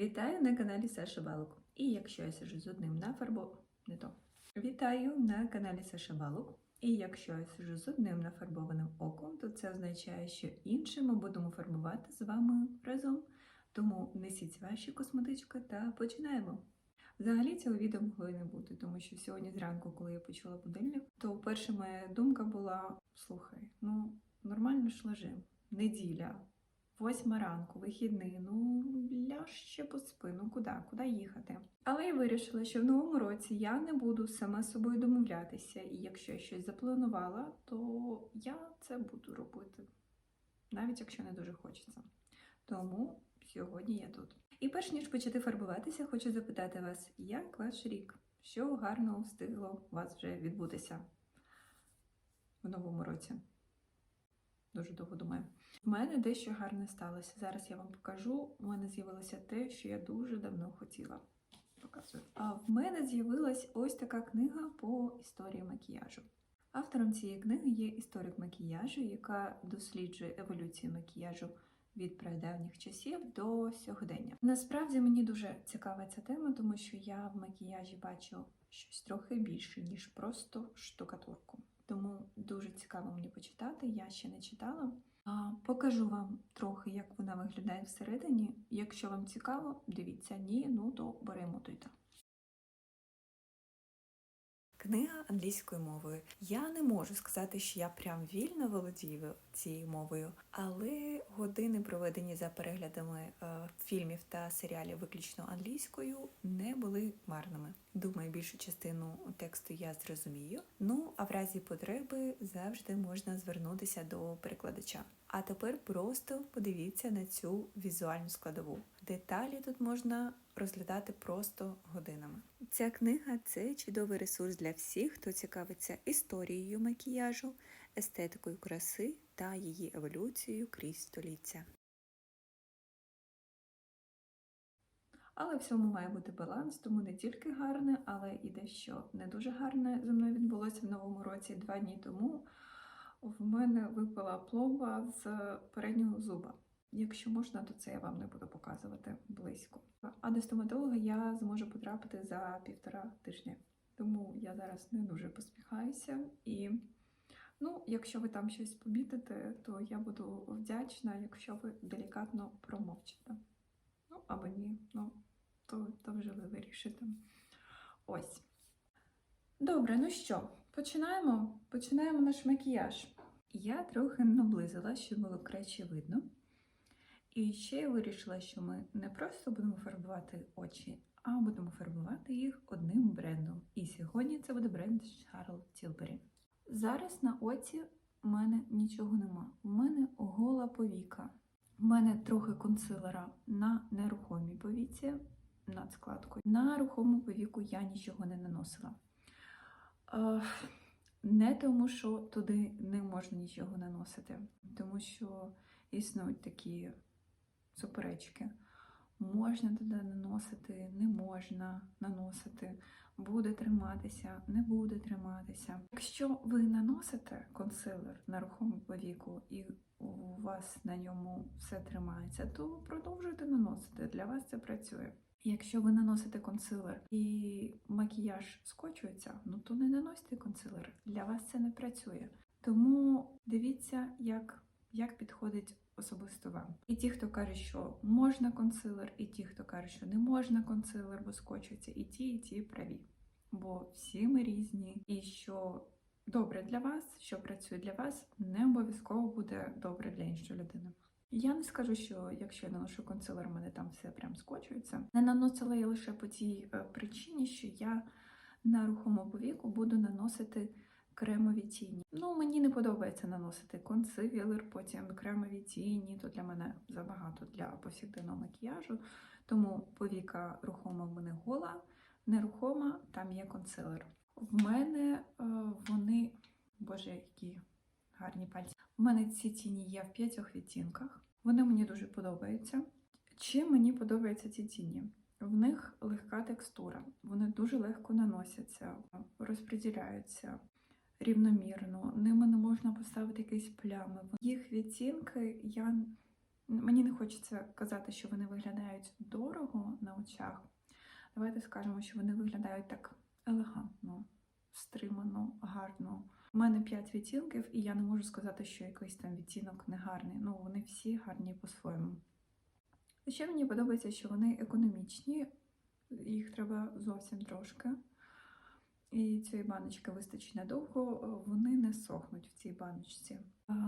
Вітаю на каналі Саша Балок. І якщо я сижу з одним нафарбо... не то. Вітаю на каналі Саша Балок. І якщо я сижу з одним нафарбованим оком, то це означає, що іншим ми будемо фарбувати з вами разом. Тому несіть ваші косметички та починаємо. Взагалі цього відео могло і не бути, тому що сьогодні зранку, коли я почула будильник, то перша моя думка була: слухай, ну нормально ж лежим. Неділя, восьма ранку, вихідний, ну ляж ще поспи, ну куди, куди їхати. Але я вирішила, що в новому році я не буду сама собою домовлятися, і якщо я щось запланувала, то я це буду робити, навіть якщо не дуже хочеться. Тому сьогодні я тут. І перш ніж почати фарбуватися, хочу запитати вас, як ваш рік? Що гарно встигло у вас вже відбутися в новому році? Дуже довго думаю. В мене дещо гарне сталося. Зараз я вам покажу. У мене з'явилося те, що я дуже давно хотіла. Показую. А в мене з'явилась ось така книга по історії макіяжу. Автором цієї книги є історик макіяжу, яка досліджує еволюцію макіяжу від прадавніх часів до сьогодення. Насправді мені дуже цікава ця тема, тому що я в макіяжі бачу щось трохи більше, ніж просто штукатурку. Тому дуже цікаво мені почитати. Я ще не читала. Покажу вам трохи, як вона виглядає всередині. Якщо вам цікаво, дивіться ні, ну то беремо туйта. Книга англійською мовою. Я не можу сказати, що я прям вільно володію цією мовою, але години, проведені за переглядами е, фільмів та серіалів виключно англійською, не були марними. Думаю, більшу частину тексту я зрозумію. Ну а в разі потреби завжди можна звернутися до перекладача. А тепер просто подивіться на цю візуальну складову. Деталі тут можна розглядати просто годинами. Ця книга це чудовий ресурс для всіх, хто цікавиться історією макіяжу, естетикою краси та її еволюцією крізь століття. Але в цьому має бути баланс, тому не тільки гарне, але і дещо не дуже гарне зі мною відбулося в новому році два дні тому. В мене випала пломба з переднього зуба. Якщо можна, то це я вам не буду показувати близько. А до стоматолога я зможу потрапити за півтора тижня. Тому я зараз не дуже поспіхаюся. І ну, якщо ви там щось помітите, то я буду вдячна, якщо ви делікатно промовчите. Ну, або ні, ну, то, то вже ви вирішите. Ось. Добре, ну що, починаємо? Починаємо наш макіяж. Я трохи наблизила, щоб було краще видно. І ще я вирішила, що ми не просто будемо фарбувати очі, а будемо фарбувати їх одним брендом. І сьогодні це буде бренд Charlotte Tilbury. Зараз на оці в мене нічого нема. У мене гола повіка. У мене трохи консилера на нерухомій повіці над. На рухому повіку я нічого не наносила. Не тому, що туди не можна нічого наносити, тому що існують такі суперечки. Можна туди наносити, не можна наносити, буде триматися, не буде триматися. Якщо ви наносите консилер на рухому повіку і у вас на ньому все тримається, то продовжуйте наносити. Для вас це працює. Якщо ви наносите консилер і макіяж скочується, ну то не наносьте консилер. Для вас це не працює. Тому дивіться, як, як підходить особисто вам. І ті, хто каже, що можна консилер, і ті, хто каже, що не можна консилер, бо скочується, і ті, і ті праві. Бо всі ми різні, і що добре для вас, що працює для вас, не обов'язково буде добре для іншої людини. Я не скажу, що якщо я наношу консилер, у мене там все прям скочується. Не наносила я лише по тій е, причині, що я на рухому повіку буду наносити кремові тіні. Ну, мені не подобається наносити консилер, потім кремові тіні, то для мене забагато для повсякденного макіяжу. Тому повіка рухома в мене гола, нерухома, там є консилер. В мене е, вони, боже, які гарні пальці. У мене ці тіні є в п'ятьох відтінках. Вони мені дуже подобаються. Чим мені подобаються ці тіні? В них легка текстура, вони дуже легко наносяться, розподіляються рівномірно, ними не можна поставити якісь плями. Їх відтінки я Мені не хочеться казати, що вони виглядають дорого на очах. Давайте скажемо, що вони виглядають так елегантно, стримано, гарно. У мене 5 відтінків, і я не можу сказати, що якийсь там відтінок не гарний. Ну, вони всі гарні по-своєму. Ще мені подобається, що вони економічні, їх треба зовсім трошки. І цієї баночки вистачить надовго, вони не сохнуть в цій баночці.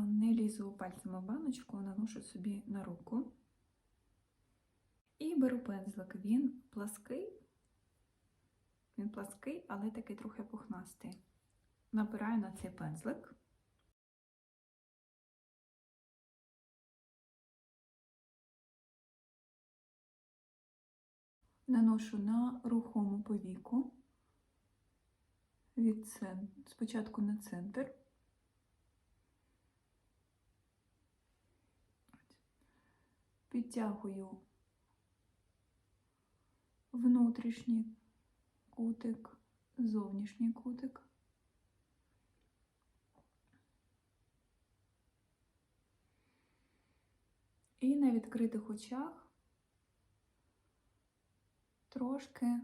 Не лізу пальцями в баночку, наношу собі на руку. І беру пензлик. Він плаский, він плаский, але такий трохи пухнастий. Набираю на цей пензлик. Наношу на рухому повіку від цен... спочатку на центр. Підтягую внутрішній кутик, зовнішній кутик. І на відкритих очах трошки,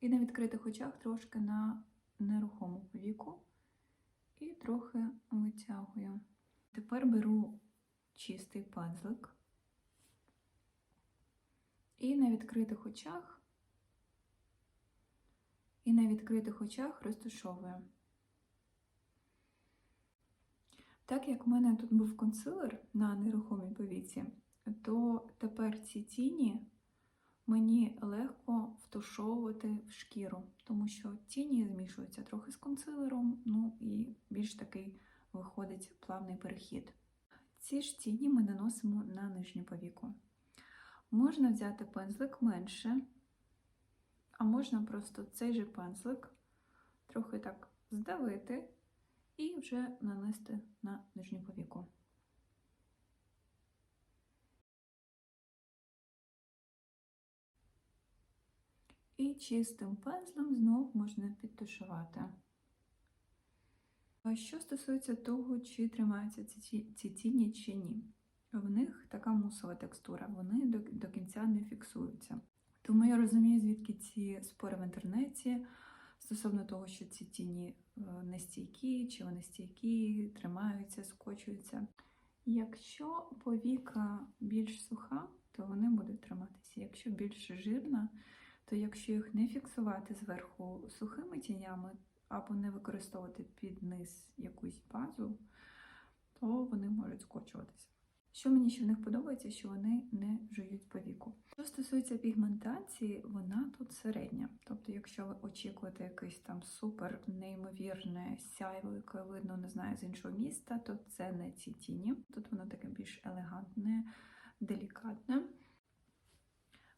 і на відкритих очах трошки на нерухому повіку і трохи витягую. Тепер беру чистий пензлик і на відкритих очах, і на відкритих очах розташовую. Так як в мене тут був консилер на нерухомій повіці, то тепер ці тіні мені легко втушовувати в шкіру, тому що тіні змішуються трохи з консилером, ну і більш такий виходить плавний перехід. Ці ж тіні ми наносимо на нижню повіку. Можна взяти пензлик менше, а можна просто цей же пензлик трохи так здавити і вже нанести на нижню повіку. І чистим пензлем знов можна підтушувати. Що стосується того, чи тримаються ці, тіні чи ні, в них така мусова текстура, вони до, до кінця не фіксуються. Тому я розумію, звідки ці спори в інтернеті стосовно того, що ці тіні не стійкі, чи вони стійкі, тримаються, скочуються. Якщо повіка більш суха, то вони будуть триматися. Якщо більш жирна, то якщо їх не фіксувати зверху сухими тінями або не використовувати під низ якусь базу, то вони можуть скочуватися. Що мені ще в них подобається, що вони не жують по віку. Що стосується пігментації, вона тут середня. Тобто, якщо ви очікуєте якесь там супер неймовірне сяйво, яке видно, не знаю, з іншого міста, то це не ці тіні. Тут воно таке більш елегантне, делікатне.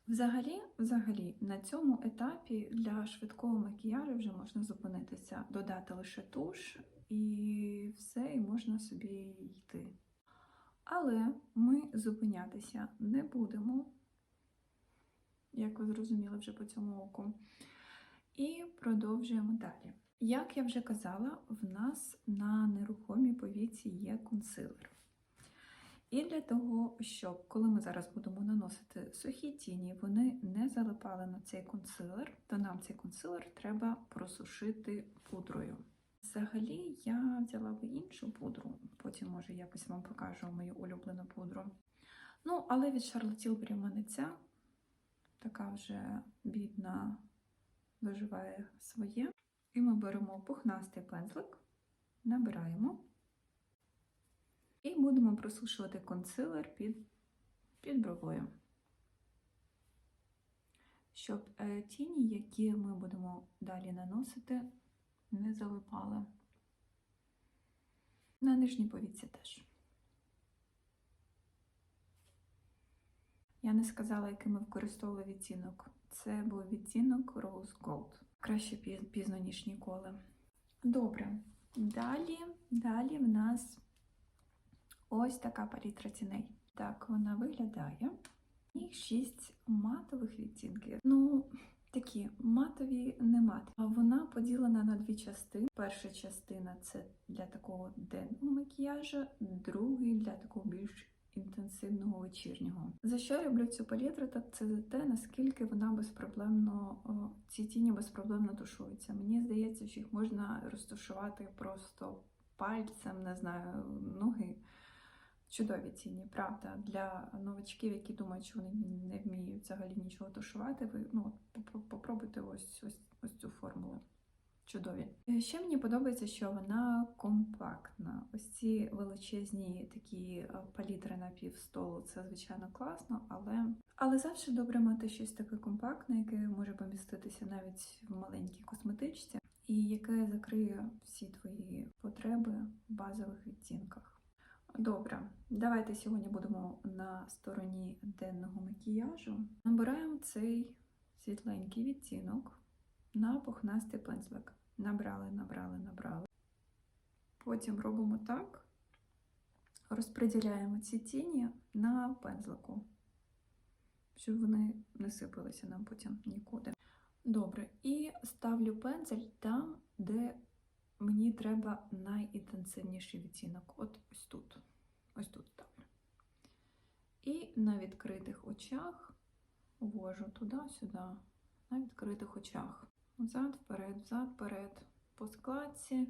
Взагалі, взагалі, на цьому етапі для швидкого макіяжу вже можна зупинитися, додати лише туш і все, і можна собі йти. Але ми зупинятися не будемо, як ви зрозуміли вже по цьому оку. І продовжуємо далі. Як я вже казала, в нас на нерухомій повіці є консилер. І для того, щоб коли ми зараз будемо наносити сухі тіні, вони не залипали на цей консилер, то нам цей консилер треба просушити пудрою. Взагалі, я взяла би іншу пудру, потім, може, якось вам покажу мою улюблену пудру. Ну, але від Charlotte Tilbury в мене ця така вже бідна, доживає своє. І ми беремо пухнастий пензлик, набираємо. І будемо просушувати консилер під, під бровою. Щоб е, тіні, які ми будемо далі наносити, не залипали. На нижній повіці теж. Я не сказала, який ми використовували відтінок. Це був відтінок Rose Gold. Краще пізно, ніж ніколи. Добре. Далі, далі в нас ось така палітра ціней. Так вона виглядає. І шість матових відтінків. Ну, такі матові, не матові. Вона поділена на дві частини. Перша частина це для такого денного макіяжу, другий для такого більш інтенсивного вечірнього. За що я люблю цю палітру, так це за те, наскільки вона безпроблемно, ці тіні безпроблемно тушуються. Мені здається, що їх можна розташувати просто пальцем, не знаю, ноги. Чудові тіні, правда. Для новачків, які думають, що вони не вміють взагалі нічого тушувати, ви ну, попробуйте ось, ось, ось цю формулу. Чудові. Е, Ще мені подобається, що вона компактна. Ось ці величезні такі е, палітри на півстолу, це звичайно класно, але, але завжди добре мати щось таке компактне, яке може поміститися навіть в маленькій косметичці, і яке закриє всі твої потреби в базових відтінках. Добре, давайте сьогодні будемо на стороні денного макіяжу. Набираємо цей світленький відтінок на пухнастий пензлик. Набрали, набрали, набрали. Потім робимо так, розподіляємо ці тіні на пензлику, щоб вони не сипалися нам потім нікуди. Добре, і ставлю пензель там, де мені треба найінтенсивніший відтінок. От ось тут. Ось тут ставлю. І на відкритих очах ввожу туди-сюди, на відкритих очах. Взад, вперед, взад, вперед. По складці.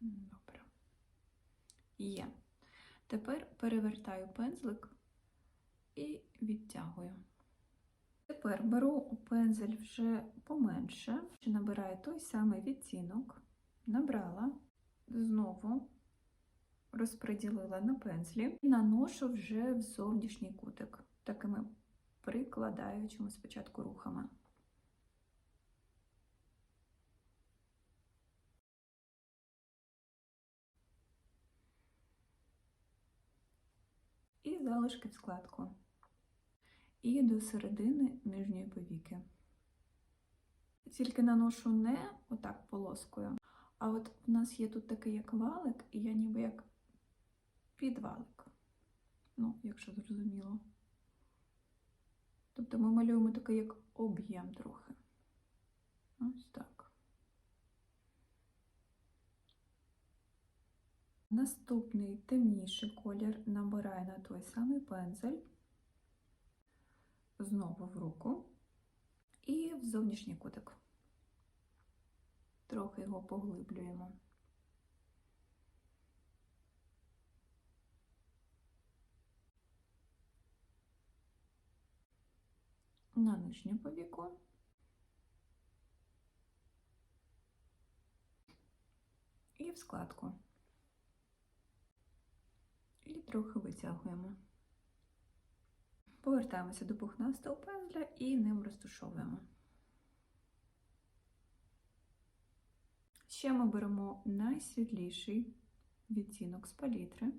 Добре. Є. Тепер перевертаю пензлик і відтягую. Тепер беру пензель вже поменше, набираю той самий відтінок, набрала, знову розподілила на пензлі і наношу вже в зовнішній кутик, такими прикладаючими спочатку рухами. І залишки в складку. І до середини нижньої повіки. Тільки наношу не отак полоскою, а от у нас є тут такий як валик, і я ніби як підвалик. Ну, якщо зрозуміло. Тобто ми малюємо такий як об'єм трохи. Ось так. Наступний темніший колір набираю на той самий пензель, знову в руку і в зовнішній кутик. Трохи його поглиблюємо. на нижню повіку. І в складку. І трохи витягуємо. Повертаємося до пухнастого пензля і ним розташовуємо. Ще ми беремо найсвітліший відтінок з палітри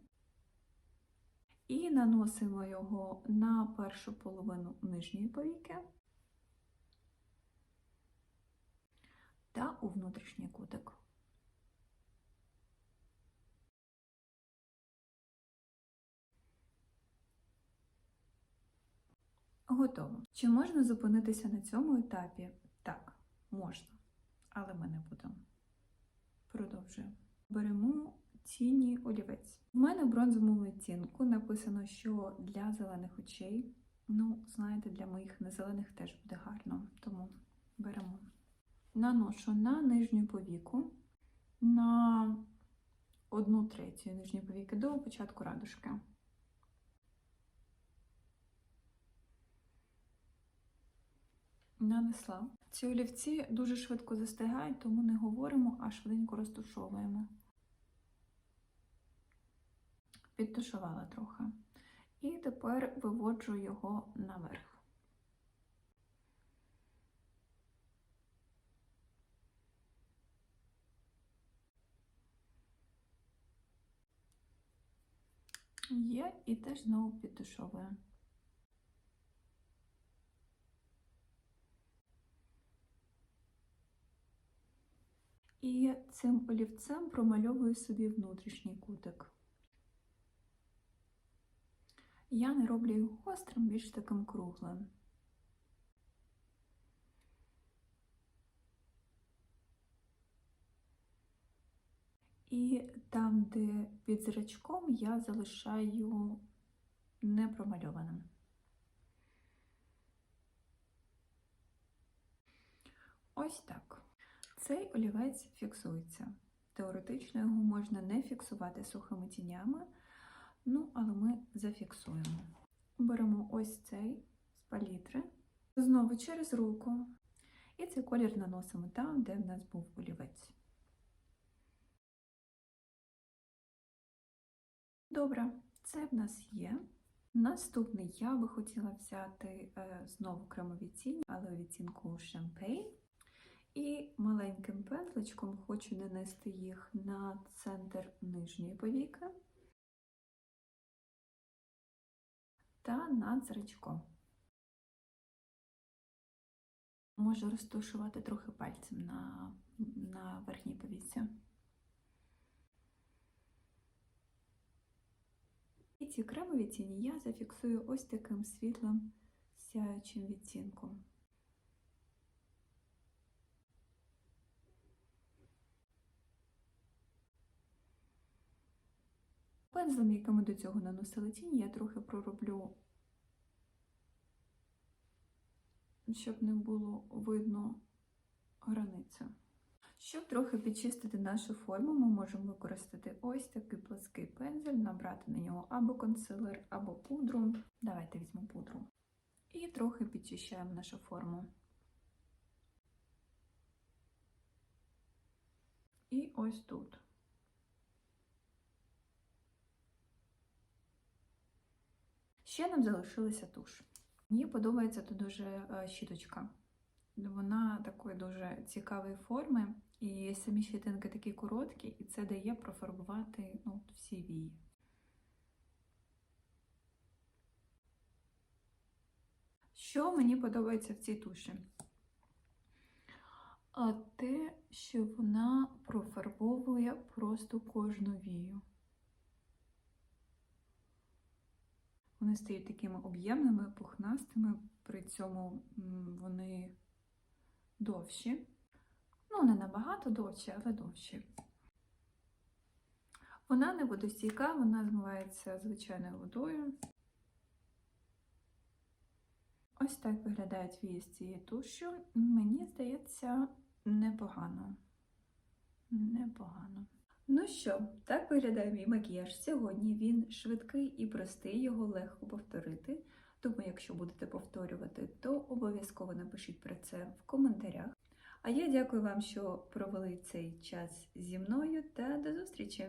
і наносимо його на першу половину нижньої повіки та у внутрішній кутик. Готово. Чи можна зупинитися на цьому етапі? Так, можна, але ми не будемо. Продовжуємо. Беремо тіні олівець. У мене в бронзовому відтінку написано, що для зелених очей, ну, знаєте, для моїх незелених теж буде гарно, тому беремо. Наношу на нижню повіку, на одну третю нижньої повіки до початку радужки. Нанесла. Ці олівці дуже швидко застигають, тому не говоримо, а швиденько розтушовуємо. Підтушувала трохи. І тепер виводжу його наверх. Є і теж знову підтушовую. І цим олівцем промальовую собі внутрішній кутик. Я не роблю його гострим, більш таким круглим. І там, де під зрачком, я залишаю непромальованим. Ось так. Цей олівець фіксується. Теоретично його можна не фіксувати сухими тінями, ну, але ми зафіксуємо. Беремо ось цей з палітри, знову через руку, і цей колір наносимо там, де в нас був олівець. Добре, це в нас є. Наступний я би хотіла взяти е, знову кремові тіні, але у відтінку Champagne. І маленьким пензличком хочу нанести їх на центр нижньої повіки та над зрачком. Можу розташувати трохи пальцем на, на верхній повіці. І ці кремові тіні я зафіксую ось таким світлим сяючим відтінком. Пензлем, яким ми до цього наносили тіні, я трохи пророблю, щоб не було видно границю. Щоб трохи підчистити нашу форму, ми можемо використати ось такий плоский пензель, набрати на нього або консилер, або пудру. Давайте візьмемо пудру. І трохи підчищаємо нашу форму. І ось тут. Ще нам залишилася туш. Мені подобається тут дуже е, щіточка. Вона такої дуже цікавої форми, і самі щітинки такі короткі, і це дає профарбувати ну, всі вії. Що мені подобається в цій туші? А те, що вона профарбовує просто кожну вію. Вони стають такими об'ємними, пухнастими, при цьому вони довші. Ну, не набагато довші, але довші. Вона не водостійка, вона змивається звичайною водою. Ось так виглядають вії з цією тушю. Мені здається, непогано. Непогано. Ну що, так виглядає мій макіяж сьогодні. Він швидкий і простий, його легко повторити. Тому, якщо будете повторювати, то обов'язково напишіть про це в коментарях. А я дякую вам, що провели цей час зі мною та до зустрічі!